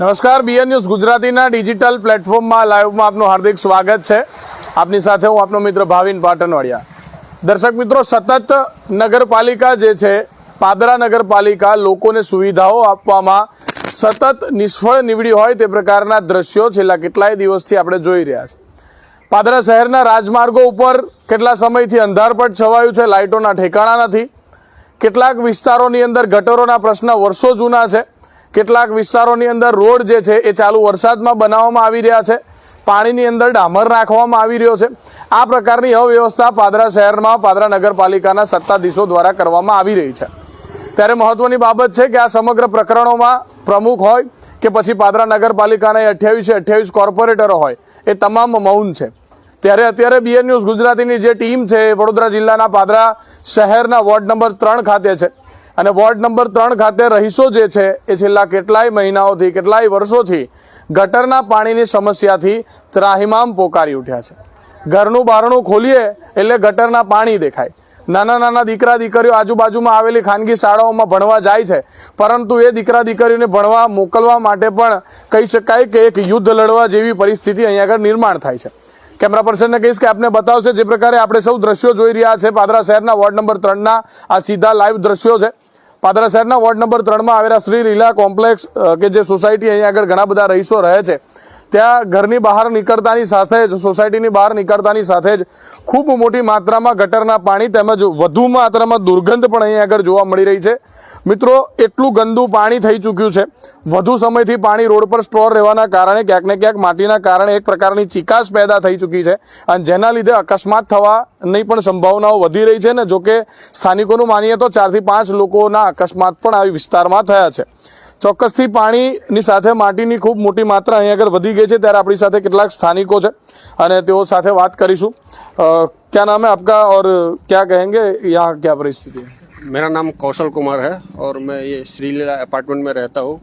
નમસ્કાર BN news ગુજરાતીના digital પ્લેટફોર્મમાં લાઈવમાં આપનું હાર્દિક સ્વાગત છે. આપની સાથે હું આપનો મિત્ર ભાવિન પાટણવાડિયા દર્શક મિત્રો, સતત નગરપાલિકા જે છે, પાદરા નગરપાલિકા લોકોને સુવિધાઓ આપવામાં સતત નિષ્ફળ નીવડી હોય તે પ્રકારના દ્રશ્યો છેલ્લા કેટલાય દિવસથી આપણે જોઈ રહ્યા છીએ પાદરા શહેરના રાજમાર્ગો ઉપર કેટલા સમયથી અંધારપટ છવાયું છે લાઇટોના ઠેકાણા નથી. કેટલાક વિસ્તારોની અંદર ગટરોના પ્રશ્ન વર્ષો જૂના છે. કેટલાક વિસ્તારોની અંદર રોડ જે છે એ ચાલુ વરસાદમાં બનાવવામાં આવી રહ્યા છે. પાણીની અંદર ડામર નાખવામાં આવી રહ્યો છે. આ પ્રકારની અવ્યવસ્થા પાદરા શહેરમાં પાદરા નગરપાલિકાના સત્તાધીશો દ્વારા કરવામાં આવી રહી છે. ત્યારે મહત્વની બાબત છે કે આ સમગ્ર પ્રકરણોમાં પ્રમુખ હોય કે પછી પાદરા નગરપાલિકાના અઠ્યાવીસે અઠ્યાવીસ કોર્પોરેટરો હોય, એ તમામ મૌન છે. ત્યારે અત્યારે બીએન ન્યૂઝ ગુજરાતીની જે ટીમ છે એ વડોદરા જિલ્લાના પાદરા શહેરના વોર્ડ નંબર ત્રણ ખાતે છે. અને વોર્ડ નંબર ત્રણ ખાતે રહીશો જે છે એ છેલ્લા કેટલાય મહિનાઓથી, કેટલાય વર્ષોથી ગટરના પાણીની સમસ્યાથી ત્રાહિમામ પોકારી ઉઠ્યા છે. ઘરનું બારણું ખોલીએ એટલે ગટરના પાણી દેખાય. નાના નાના દીકરા દીકરીઓ આજુબાજુમાં આવેલી ખાનગી શાળાઓમાં ભણવા જાય છે. પરંતુ એ દીકરા દીકરીઓને ભણવા મોકલવા માટે પણ કહી શકાય કે એક યુદ્ધ લડવા જેવી પરિસ્થિતિ અહીંયા આગળ નિર્માણ થાય છે. કેમેરા પર્સનને કહીશ કે આપને બતાવશે જે પ્રકારે આપણે સૌ દ્રશ્યો જોઈ રહ્યા છે. પાદરા શહેરના વોર્ડ નંબર ત્રણના આ સીધા લાઈવ દ્રશ્યો છે. પાદરા શહેરના વોર્ડ નંબર ત્રણમાં આવેલા શ્રી લીલા કોમ્પ્લેક્સ કે જે સોસાયટી અહીંયા આગળ ઘણા બધા રહીશો રહે છે. ત્યાં ઘરની બહાર નીકળતાની સાથે જ, સોસાયટીની બહાર નીકળતાની સાથે જ ખૂબ મોટી માત્રામાં ગટરના પાણી તેમજ વધુ માત્રામાં દુર્ગંધ પણ અહીં આગળ જોવા મળી રહી છે. મિત્રો, એટલું ગંદુ પાણી થઈ ચૂક્યું છે. વધુ સમયથી પાણી રોડ પર સ્ટોર રહેવાના કારણે ક્યાંક ને ક્યાંક માટીના કારણે એક પ્રકારની ચિકાસ પેદા થઈ ચૂકી છે અને જેના લીધે અકસ્માત થવાની પણ સંભાવનાઓ વધી રહી છે ને જોકે સ્થાનિકોનું માનીએ તો ચારથી પાંચ લોકોના અકસ્માત પણ આવી વિસ્તારમાં થયા છે. ચોક્કસથી પાણીની સાથે માટીની ખૂબ મોટી માત્રા અહીં આગળ વધી ગઈ છે ત્યારે આપણી સાથે કેટલાક સ્થાનિકો છે અને તેઓ સાથે વાત કરીશું અ, क्या नाम है आपका और क्या कहेंगे यहाँ क्या परिस्थिति है मेरा नाम कौशल कुमार है और मैं ये श्रीलीला अपार्टमेंट में रहता हूँ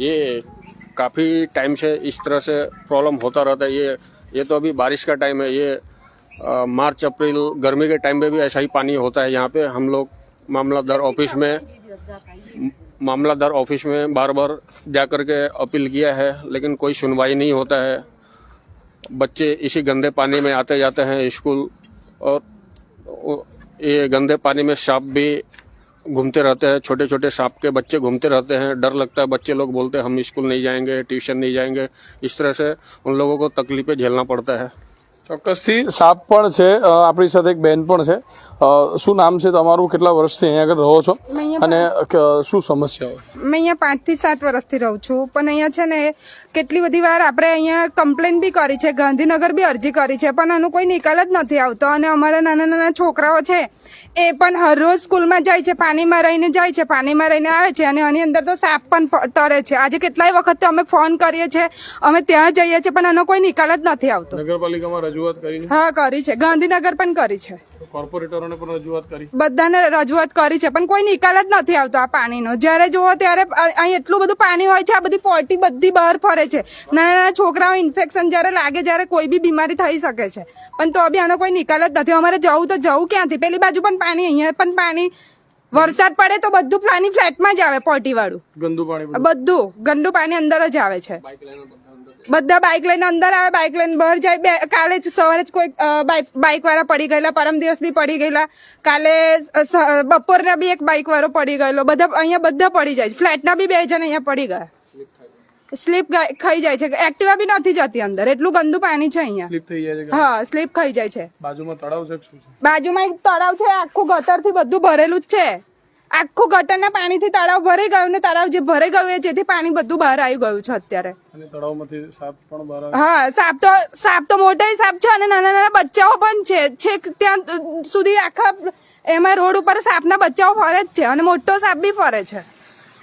ये काफ़ी टाइम से इस तरह से प्रॉब्लम होता रहता है ये ये तो अभी बारिश का टाइम है ये अ, मार्च अप्रैल गर्मी के टाइम में भी ऐसा ही पानी होता है यहाँ पे हम लोग मामलादार ऑफिस में मामलादार ऑफ़िस में बार बार जा कर के अपील किया है, लेकिन कोई सुनवाई नहीं होता है। बच्चे इसी गंदे पानी में आते जाते हैं स्कूल, और ये गंदे पानी में सांप भी घूमते रहते हैं छोटे छोटे सांप के बच्चे घूमते रहते हैं। डर लगता है, बच्चे लोग बोलते हैं, हम स्कूल नहीं जाएँगे, ट्यूशन नहीं जाएँगे। इस तरह से उन लोगों को तकलीफें झेलना पड़ता है। ચોક્કસથી સાપ પણ છે આપણી સાથે એક બેન પણ છે. શું નામ છે તમારું? કેટલા વર્ષથી અહીંયા આગળ રહો છો? અને શું સમસ્યાઓ મેં અહીંયા પાંચથી સાત વર્ષથી રહું છું પણ અહીંયા છે ને કેટલી બધી વાર આપણે અહીંયા કમ્પ્લેન બી કરી છે ગાંધીનગર બી અરજી કરી છે પણ આનો કોઈ નિકાલ જ નથી આવતો. અને અમારા નાના નાના છોકરાઓ છે એ પણ હરરોજ સ્કૂલમાં જાય છે પાણીમાં રહીને જાય છે પાણીમાં રહીને આવે છે અને આની અંદર તો સાપ પણ તરે છે. આજે કેટલાય વખત અમે ફોન કરીએ છીએ અમે ત્યાં જઈએ છીએ પણ આનો કોઈ નિકાલ જ નથી આવતો. નગરપાલિકામાં રજૂઆત કરી હા કરી છે. ગાંધીનગર પણ કરી છે. કોર્પોરેટરોને પણ રજૂઆત કરી? બધાને રજૂઆત કરી છે પણ કોઈ નિકાલ જ નથી આવતો આ પાણીનો. જ્યારે જુઓ ત્યારે અહીં એટલું બધું પાણી હોય છે આ બધી ફોર્ટી બધી બહાર ફરે છે. નાના નાના છોકરાઓ ઇન્ફેક્શન જ્યારે લાગે જ્યારે કોઈ બી બીમારી થઈ શકે છે. પણ તો બી આનો કોઈ નિકાલ જ નથી. અમારે જવું તો જવું ક્યાંથી? પેલી બાજુ પણ પાણી અહીંયા પણ પાણી. વરસાદ પડે તો બધું પાણી ફ્લેટમાં જ આવે પોટી વાળું ગંદુ પાણી બધું? ગંદુ પાણી અંદર જ આવે છે. બધા બાઇક લઈને અંદર આવે બાઇક લઈને બહાર જાય. કાલે જ સવારે જ કોઈ બાઇક વાળા પડી ગયેલા પરમ દિવસ બી પડી ગયેલા. કાલે બપોરના બી એક બાઇક વાળો પડી ગયેલો. બધા અહીંયા બધા પડી જાય છે. ફ્લેટના બી બે જણ અહીંયા પડી ગયા. સ્લીપ ખાઈ જાય છે. એક્ટિવા બી નથી જતી અંદર. એટલું ગંદુ પાણી છે અહીંયા. સ્લીપ થઈ જાય છે હા સ્લીપ ખાઈ જાય છે. બાજુમાં તળાવ છે બાજુમાં એક તળાવ છે આખું ગતરથી બધું ભરેલું જ છે. આખું ગટરના પાણીથી તળાવ ભરાઈ ગયું ને તળાવ જે ભરાઈ ગયું જેથી પાણી બધું બહાર આવી ગયું છે અત્યારે. અને તળાવમાંથી સાપ પણ બહાર આવે? હા સાપ તો સાપ તો મોટા સાપ છે અને નાના નાના બચ્ચાઓ પણ છે. છેક ત્યાં સુધી આખા એમાં રોડ ઉપર સાપના બચ્ચાઓ ફરે જ છે અને મોટો સાપ બી ફરે છે.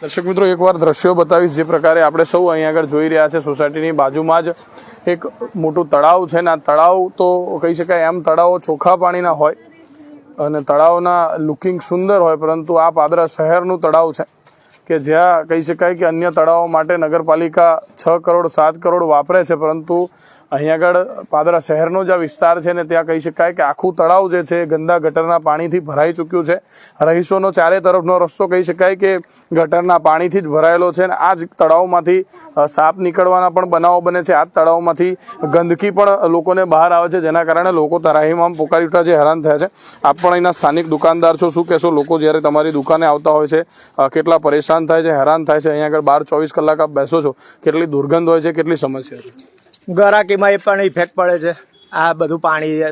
દર્શક મિત્રો એકવાર દ્રશ્યો બતાવીશ જે પ્રકારે આપણે સૌ અહીંયા આગળ જોઈ રહ્યા છે સોસાયટીની બાજુમાં જ એક મોટું તળાવ છે ને આ તળાવ તો કહી શકાય એમ તળાવો ચોખ્ખા પાણીના હોય. અને તળાવના લુકિંગ સુંદર હોય, પરંતુ આ પાદરા શહેરનું તળાવ છે કે જ્યાં કહી શકાય કે અન્ય તળાવો માટે નગરપાલિકા છ કરોડ, સાત કરોડ વાપરે છે, પરંતુ અહીંયા આગળ પાદરા શહેરનો જે વિસ્તાર છે ને ત્યાં કહી શકાય કે આખું તળાવ જે છે, ગંદા ગટરના પાણીથી ભરાઈ ચૂક્યું છે. રહીશોનો ચારે તરફનો રસ્તો કહી શકાય કે ગટરના પાણીથી જ ભરાયેલો છે અને આ જ તળાવમાંથી સાપ નીકળવાના પણ બનાવો બને છે. આ તળાવમાંથી ગંદકી પણ લોકોને બહાર આવે છે, જેના કારણે લોકો તરાહીમાં પોકારી ઉઠા છે, હેરાન થયા છે. આપ પણ અહીંના સ્થાનિક દુકાનદાર છો, શું કહેશો? લોકો જ્યારે તમારી દુકાને આવતા હોય છે કેટલા પરેશાન થાય છે, હેરાન થાય છે? અહીંયા આગળ બાર ચોવીસ કલાક આપ બેસો છો. કેટલી દુર્ગંધ હોય છે, કેટલી સમસ્યા છે? ગરાકીમાં એ પણ ઇફેક્ટ પડે છે. આ બધું પાણી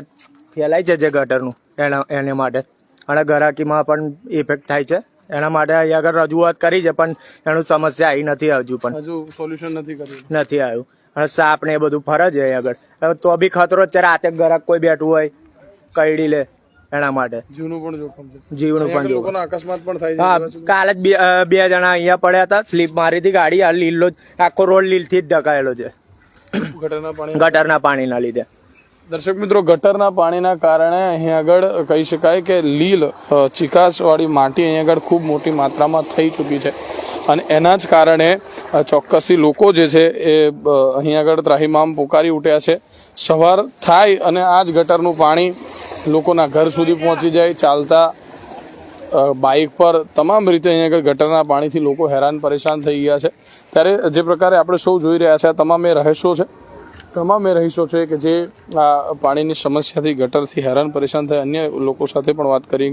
ફેલાય છે જે ગટરનું એના એને માટે. અને ગરાકીમાં પણ ઇફેક્ટ થાય છે. એના માટે અહીંયા આગળ રજૂઆત કરી છે પણ એનું સમસ્યા આવી નથી હજુ પણ. હજુ સોલ્યુશન નથી કર્યું. નથી આવ્યું. અને સાપ ને એ બધું ફરે છે અહીંયા આગળ. તો બી ખતરો છે રાતે ગરાક કોઈ બેઠું હોય કઈડી લે એના માટે. જીવનું પણ જોખમ છે. જીવનું પણ જોખમ. અકસ્માત પણ થાય છે. હા કાલે જ બે બે જણા અહીંયા પડ્યા હતા સ્લીપ મારી હતી ગાડી આ લીલો આખો રોડ લીલથી જ ઢકાયેલો છે. ગટરના પાણીના લીધે. દર્શક મિત્રો ગટરના પાણીના કારણે અહીં આગળ કહી શકાય કે લીલ ચિકાસવાળી માટી અહીં આગળ ખૂબ મોટી માત્રામાં થઈ ચૂકી છે. અને એના જ કારણે ચોક્કસથી લોકો જે છે એ અહીં આગળ ત્રાહિમામ પોકારી ઉઠ્યા છે. સવાર થાય અને આ જ ગટરનું પાણી લોકોના ઘર સુધી પહોંચી જાય ચાલતા બાઈક બાઇક પર તમામ રીતે અહીં આગળ ગટરના પાણીથી લોકો હેરાન પરેશાન થઈ ગયા છે. ત્યારે જે પ્રકારે આપણે સૌ જોઈ રહ્યા છે આ તમામ એ રહેશો છે. તમામ એ રહીશો છે કે જે આ પાણીની સમસ્યાથી ગટરથી હેરાન પરેશાન થાય અન્ય લોકો સાથે પણ વાત કરી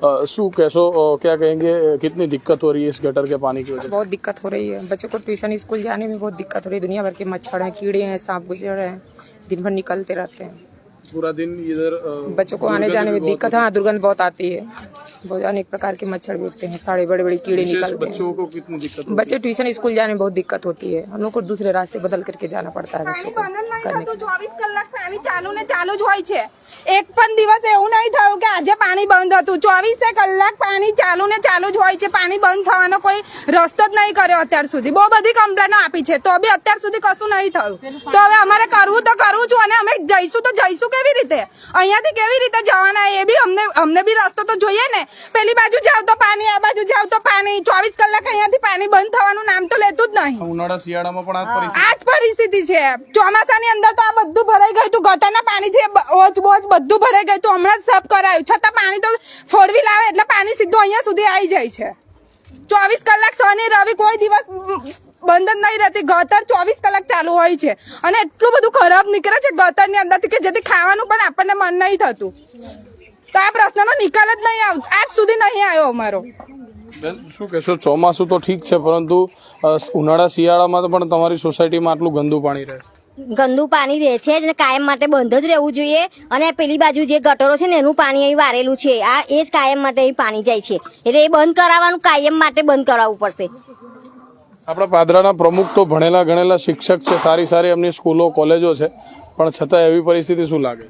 અ, શું કહેશો અ, क्या कहेंगे कितनी दिक्कत हो रही है इस गटर के पानी की वजह बहुत दिक्कत हो रही है बच्चों को ट्यूशन स्कूल जाने में बहुत दिक्कत हो रही है दुनिया भर के मच्छर हैं कीड़े हैं सांप गुजर हैं दिन भर निकलते रहते हैं से पूरा दिन इधर अ, बच्चों को आने जाने में दिक्कत हाँ दुर्गंध बहुत आती है बहुत अनेक प्रकार के मच्छर भी उठते हैं सारे बड़े बड़े कीड़े विशेष निकलते हैं बच्चों को कितनी दिक्कत बच्चे ट्यूशन स्कूल जाने में बहुत दिक्कत होती है हम लोग को दूसरे रास्ते बदल करके जाना पड़ता है बच्चों को બંધ જ करने નહીં થતું ચોવીસ કલાક પાણી ચાલુ ને ચાલુ જ હોય છે એક પણ દિવસ એવું નહીં થયું કે આજે પાણી બંધ હતું ચોવીસે કલાક પાણી ચાલુ ને ચાલુ જ હોય છે પાણી બંધ થવાનો કોઈ રસ્તો જ નહીં કર્યો અત્યાર સુધી બહુ બધી કમ્પ્લેનો આપી છે તો બી અત્યાર સુધી કશું નહીં થયું તો હવે અમારે કરવું તો કરવું છું અને અમે જઈશું તો જઈશું કેવી રીતે અહીંયાથી કેવી રીતે જવાના એ બી અમને અમને બી રસ્તો તો જોઈએ ને પેલી બાજુ જાવ તો પાણી આ બાજુ જાવ તો પાણી. ચોવીસ કલાક અહીંયાથી પાણી બંધ થવાનું નામ તો લેતું જ નહીં. ઉનાળા શિયાળામાં પણ આ જ પરિસ્થિતિ. છે. ચોમાસાની અંદર તો આ બધું ભરાઈ ગયું હતું. ગટરના પાણીથી ઓચ બોચ બધું ભરાઈ ગયું હતું. હમણાં જ સાફ કરાયું. છતાં પાણી તો ફોર વ્હીલ આવે એટલે પાણી સીધું અહીંયા સુધી આવી જાય છે. ચોવીસ કલાક શનિ રવિ કોઈ દિવસ બંધ જ નહીં રહેતી. ગટર ચોવીસ કલાક ચાલુ હોય છે. અને એટલું બધું ખરાબ નીકળે છે ગટરની અંદરથી કે જેથી ખાવાનું પણ આપણને મન નહીં થતું. તો આ પ્રશ્નનો નિકાલ જ નહીં આવતો આજ સુધી નહીં આવ્યો અમારો. શું કહેશો? ચોમાસું તો ઠીક છે પરંતુ ઉનાળા શિયાળામાં તો પણ તમારી સોસાયટીમાં આટલું ગંદુ પાણી રહે ગંદુ પાણી રહે છે જ ને કાયમ માટે બંધ જ રહેવું જોઈએ અને પેલી બાજુ જે ગટરો છે ને એનું પાણી અહીં વારેલું છે. આ એ જ કાયમ માટે અહીં પાણી જાય છે. એટલે એ બંધ કરાવવાનું કાયમ માટે બંધ કરાવવું પડશે. આપણા પાદરાના પ્રમુખ તો ભણેલા ગણેલા શિક્ષક છે સારી સારી એમની સ્કૂલો કોલેજો છે. પણ છતાં એવી પરિસ્થિતિ શું લાગે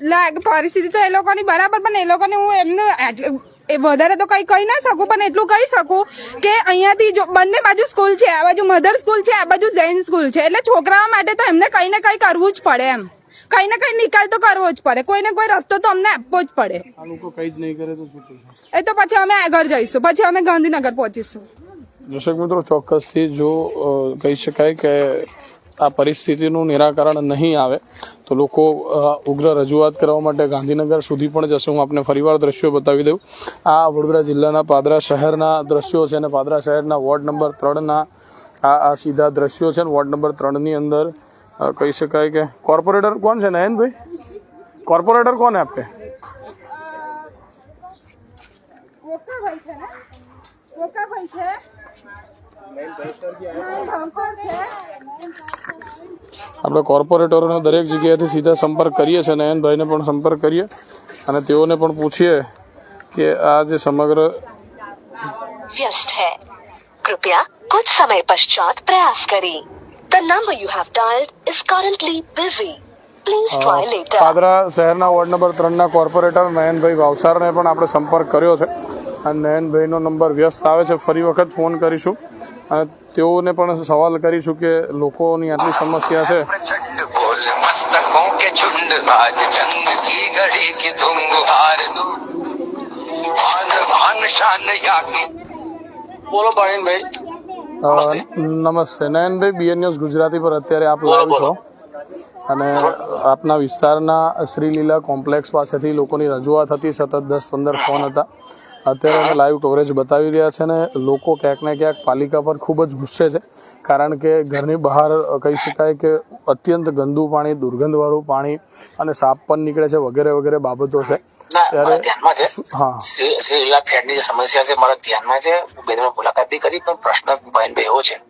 લાગ પરિસ્થિતિ તો એ લોકોની બરાબર પણ એ લોકોને હું એમનું એ વધારે તો કઈ કહી ના શકું પણ એટલું કહી શકું કે અહીંયાથી જો બંને બાજુ સ્કૂલ છે આ બાજુ મધર સ્કૂલ છે આ બાજુ જૈન સ્કૂલ છે એટલે છોકરાઓ માટે તો એમને કઈ ને કઈ કરવું જ પડે એમ. કઈ ને કઈ નિકાલ તો કરવો જ પડે કોઈ ને કોઈ રસ્તો તો અમને આપવો જ પડે. આ લોકો કઈ જ નહીં કરે તો શું થશે? એ તો પછી અમે આગળ જઈશું પછી અમે ગાંધીનગર પહોંચીશું. દર્શક મિત્રો ચોક્કસથી જો કહી શકાય કે આ પરિસ્થિતિનું નિરાકરણ નહીં આવે, તો લોકો ઉગ્ર રજૂઆત કરવા માટે ગાંધીનગર સુધી પણ જશે. હું આપને ફરીવાર દ્રશ્યો બતાવી દઉં. આ વડોદરા જિલ્લાના પાદરા શહેરના દ્રશ્યો છે અને પાદરા શહેરના વોર્ડ નંબર ત્રણના આ આ સીધા દ્રશ્યો છે. ને વોર્ડ નંબર ત્રણની અંદર કહી શકાય કે કોર્પોરેટર કોણ છે, નયનભાઈ? કોર્પોરેટર કોણ આપે ઓકાભાઈ છે? આપણે કોર્પોરેટરોનો દરેક જગ્યાએથી સીધા સંપર્ક કરીએ છીએ નયનભાઈને પણ સંપર્ક કરીએ અને તેઓને પણ પૂછીએ કે આ જે સમગ્ર व्यस्त है कृपया कुछ समय पश्चात प्रयास करें the number you have dialled is currently busy please try later Padra શહેરના વોર્ડ નંબર ત્રણના કોર્પોરેટર નયનભાઈ ભાવસારને પણ આપણે સંપર્ક કર્યો છે અને નયનભાઈનો નંબર વ્યસ્ત આવે છે ફરી વખત ફોન કરીશું અને તેઓને પણ સવાલ કરીશું કે લોકોની આટલી સમસ્યા છે. નમસ્તે. નયનભાઈ બીએન ન્યૂઝ ગુજરાતી પર અત્યારે આપ લાવ છો. અને આપના વિસ્તારના શ્રીલીલા કોમ્પ્લેક્સ પાસેથી લોકોની રજૂઆત હતી. સતત દસ પંદર ફોન હતા. અત્યારે અમે લાઈવ કવરેજ બતાવી રહ્યા છે ને લોકો ક્યાંક ને ક્યાંક પાલિકા પર ખૂબ જ ગુસ્સે છે. કારણ કે ઘરની બહાર કહી શકાય કે અત્યંત ગંદુ પાણી દુર્ગંધવાળું પાણી અને સાપ પણ નીકળે છે વગેરે વગેરે બાબતો છે. ત્યારે ધ્યાનમાં છે. શું- હા. શ્રી શ્રી લીલા જે સમસ્યા છે મારા ધ્યાનમાં છે. હું બેનનો મુલાકાત બી કરી પણ પ્રશ્ન ભાઈ એવો છે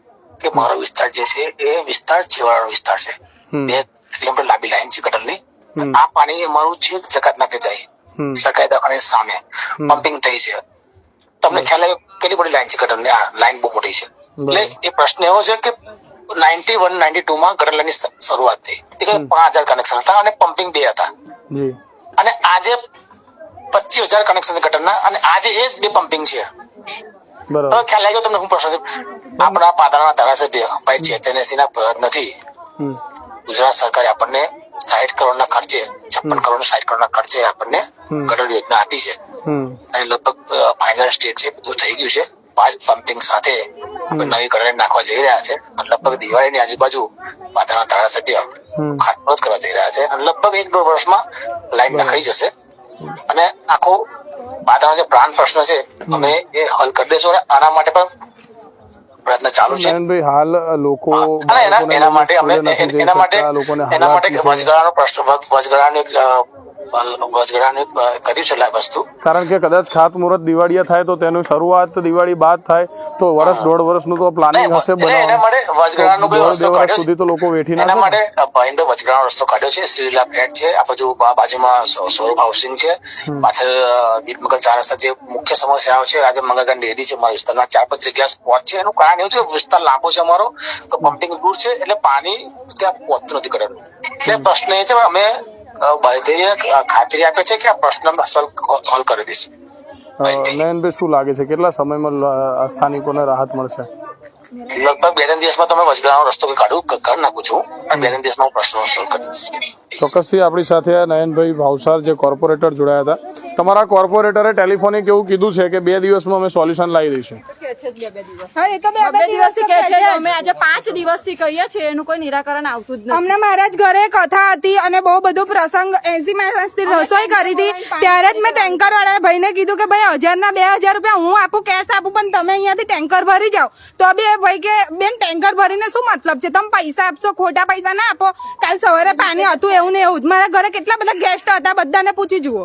કે મારો વિસ્તાર જે છે એ વિસ્તાર છેવાડાનો વિસ્તાર છે. બે કિલોમીટર લાંબી લાઈન છે ગટરની. આ પાણી અમારું છે જકાત નાખે જાય. સરકારી દવાખાની સામે. પમ્પિંગ થઈ છે. તમને ખ્યાલ આવ્યો કેટલી મોટી લાઈન છે ગટરની? આ લાઈન બહુ મોટી છે. એટલે એ પ્રશ્ન એવો છે કે નાઇન્ટી વન નાઇન્ટી ટુ માં ગટર લાઈનની શરૂઆત થઈ. પાંચ હજાર કનેક્શન હતા અને પમ્પિંગ બે હતા. અને આજે પચીસ હજાર કનેક્શન ગટરના અને આજે એ જ બે પમ્પિંગ છે. તો ખ્યાલ આવ્યો તમને હું પ્રશ્ન છે આપણા પાદરાના ધારાસભ્ય ભાઈ ચેતનસિંહ ના હમ. ગુજરાત સરકારે આપણને સાઠ કરોડના ખર્ચે છપ્પન કરોડ સાઠ કરોડના ખર્ચે આપણને ગટર યોજના આપી છે. અને લગભગ ફાઇનલ સ્ટેજ છે બધું થઈ ગયું છે. પાંચ પમ્પિંગ સાથે નવી ગટર નાખવા જઈ રહ્યા છે. અને લગભગ દિવાળીની આજુબાજુ માતાના ધારાસભ્ય ખાતમુહૂર્ત કરવા જઈ રહ્યા છે. અને લગભગ એક દોઢ વર્ષમાં લાઈન નખાઈ જશે. અને આખો માતાનો જે પ્રાણ પ્રશ્ન છે અમે એ હલ કરી દેશું અને આના માટે પણ પ્રયત્ન ચાલુ છે. નયનભાઈ હાલ લોકો એના માટે અમે એના માટે એના માટે વચગાળાનો પ્રશ્ન વચગાળાનું કર્યું છે વસ્તુ કારણ કે કદાચ ખાતમુહૂર્ત દિવાળીએ થાય તો તેનું શરૂઆત દિવાળી બાદ થાય તો વર્ષ દોઢ વર્ષનું તો પ્લાનિંગ હશે સુધી તો લોકો વેઠી ના માટે ભાઈનો વચગાળાનો રસ્તો કાઢ્યો છે શ્રીલા ફ્લેટ છે આ બાજુ બાજુમાં સૌરભ હાઉસિંગ છે. પાછળ દીપમગલ ચાર રસ્તા જે મુખ્ય સમસ્યાઓ છે આજે મંગળગાન ડેરી છે મારા વિસ્તારના ચાર પાંચ જગ્યા સ્પોટ છે. એનું કારણ એવું છે વિસ્તાર લાંબો છે અમારો તો પમ્પિંગ દૂર છે એટલે પાણી ત્યાં પહોંચતું નથી કરેલું એટલે પ્રશ્ન એ છે અમે બાંધીને ખાતરી આપે છે કે આ પ્રશ્ન સોલ્વ કરી દઈશું? નયનભાઈ શું લાગે છે? કેટલા સમયમાં સ્થાનિકોને રાહત મળશે? લગભગ બે ત્રણ દિવસમાં તમે વચગાળાનો રસ્તો કાઢું કરી નાખું છું અને બે ત્રણ દિવસમાં હું પ્રશ્નો સોલ્વ કરી દઈશ. ચોક્કસથી આપણી સાથે આ નયનભાઈ ભાવસાર જે કોર્પોરેટર જોડાયા હતા. તમારા કોર્પોરેટરે ટેલિફોનિક એવું કીધું છે કે બે દિવસમાં અમે સોલ્યુશન લાવી દઈશું? હા એ તો બે બે બે દિવસથી કહે છે અમે આજે પાંચ દિવસથી કહીએ છીએ એનું કોઈ નિરાકરણ આવતું જ નથી. અમને મારા જ ઘરે કથા હતી અને બહુ બધું પ્રસંગ એસી માણસથી રસોઈ કરી હતી. ત્યારે જ મેં ટેન્કર વાળા ભાઈને કીધું કે ભાઈ હજાર ના બે હજાર રૂપિયા હું આપું કેશ આપું પણ તમે અહીંયાથી ટેન્કર ભરી જાઓ. તો બે ભાઈ કે બેન ટેન્કર ભરીને શું મતલબ છે? તમે પૈસા આપશો ખોટા પૈસા ના આપો. કાલ સવારે પાણી હતું એવું ને એવું મારા ઘરે કેટલા બધા ગેસ્ટ હતા બધાને પૂછી જુઓ.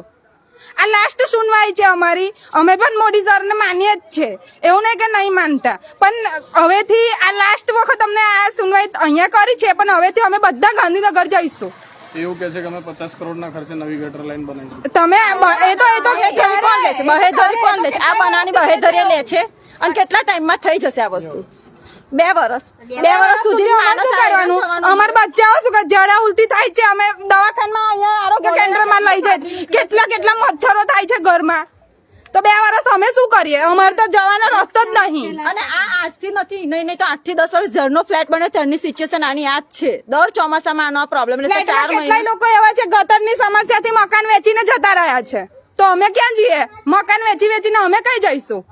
આ લાસ્ટ સુનવાઈ છે અમારી. અમે પણ મોદી સરને માનીએ જ છે. એવું નહીં કે નહીં માનતા. પણ હવેથી આ લાસ્ટ વખત અમને આ સુનવાઈ અહીંયા કરી છે પણ હવેથી અમે બધા ગાંધીનગર જઈશું. એવું કહે છે કે અમે પચાસ કરોડના ખર્ચે નવી ગટર લાઈન બનાવીશું. તમે આ એ તો એ તો કોણ લે છે? બહેધરી કોણ લે છે? આ બનાવની બહેધરી લે છે. અને કેટલા ટાઈમમાં થઈ જશે આ વસ્તુ? બે વર્ષ બે વર્ષ સુધી માણસ કરવાનું. અમાર બચ્ચાઓ શું કે જડા ઉલટી થાય છે. અમે દવાખાનામાં અહીંયા આરોગ્ય કેન્દ્રમાં લઈ જાય કેટલા કેટલા મચ્છરો થાય છે ઘરમાં? તો બે વર્ષ અમે શું કરીએ? અમારે તો જવાનો રસ્તો જ નહીં. અને આ આજથી નથી નહીં નહીં તો આઠથી દસ વર્ષ ઝરનો ફ્લેટ બને ત્યારની સિચ્યુએશન આની આ જ છે. દર ચોમાસામાં આનો પ્રોબ્લેમ ચાર મહિના. લોકો એવા છે ગતરની સમસ્યાથી મકાન વેચીને જતા રહ્યા છે. તો અમે ક્યાં જઈએ? મકાન વેચી વેચીને અમે કઈ જઈશું?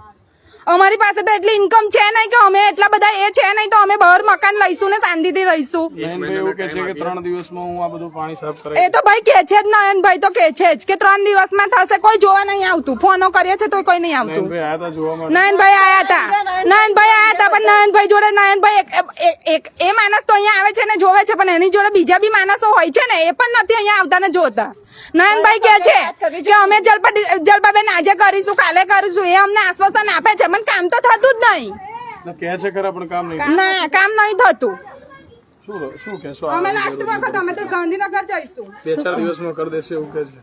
અમારી પાસે તો એટલી ઇન્કમ છે નહીં કે અમે એટલા બધા એ છે નહીં તો અમે બહાર મકાન લઈશું ને શાંતિથી રહીશું. એવું કહે છે કે ત્રણ દિવસમાં હું આ બધું પાણી સાફ એ તો ભાઈ કે છે જ નયનભાઈ તો કે છે જ કે ત્રણ દિવસમાં થશે કોઈ જોવા નહીં આવતું. ફોનો કરીએ છે તો કોઈ નહીં આવતું. નયનભાઈ આયા હતા નયન ભાઈ નયનભાઈ આયા હતા પણ નયન ભાઈ જોડે નયનભાઈ એક- એક- એક એ માણસ તો અહીંયા આવે છે ને જોવે છે પણ એની જોડે બીજા બી માણસો હોય છે ને એ પણ નથી અહીંયા આવતા ને જોતા. નયનભાઈ કે છે કે અમે જલપા જલપાબેન આજે કરીશું કાલે કરીશું એ અમને આશ્વાસન આપે છે. પણ કામ તો થતું જ નહીં. ના, કહે છે ખરા પણ કામ નહીં. ના કામ નહીં થતું. શું શું કહેશો? અમે લાસ્ટ વખત અમે તો ગાંધીનગર જઈશું. બે ચાર દિવસમાં કરી દેશે એવું કહે છે.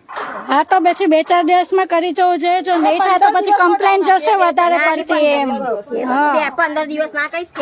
હા તો પછી બે ચાર દિવસમાં કરી જવું જોઈએ. જો નહીં થાય તો પછી કમ્પ્લેન જશે વધારે પડતી એમ. બે પંદર દિવસ ના કહીશ કે